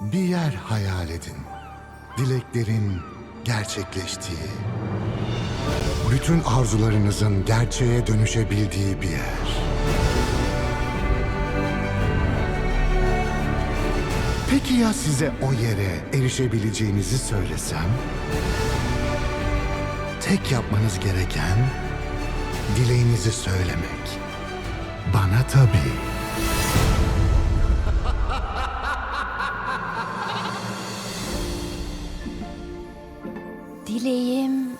Bir yer hayal edin. Dileklerin gerçekleştiği. Bütün arzularınızın gerçeğe dönüşebildiği bir yer. Peki ya size o yere erişebileceğinizi söylesem? Tek yapmanız gereken dileğinizi söylemek. Bana tabii. Dileğim...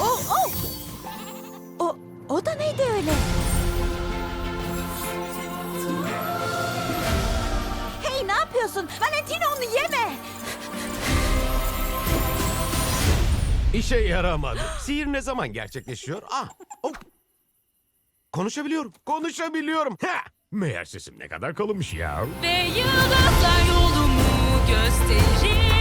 O, o! O, o da neydi öyle? Hey ne yapıyorsun? Valentino onu yeme! İşe yaramadı. Sihir ne zaman gerçekleşiyor? Ah, oh. Konuşabiliyorum, konuşabiliyorum. Ha! Meğer sesim ne kadar kalınmış ya. Ve yıldızlar yolumu gösterir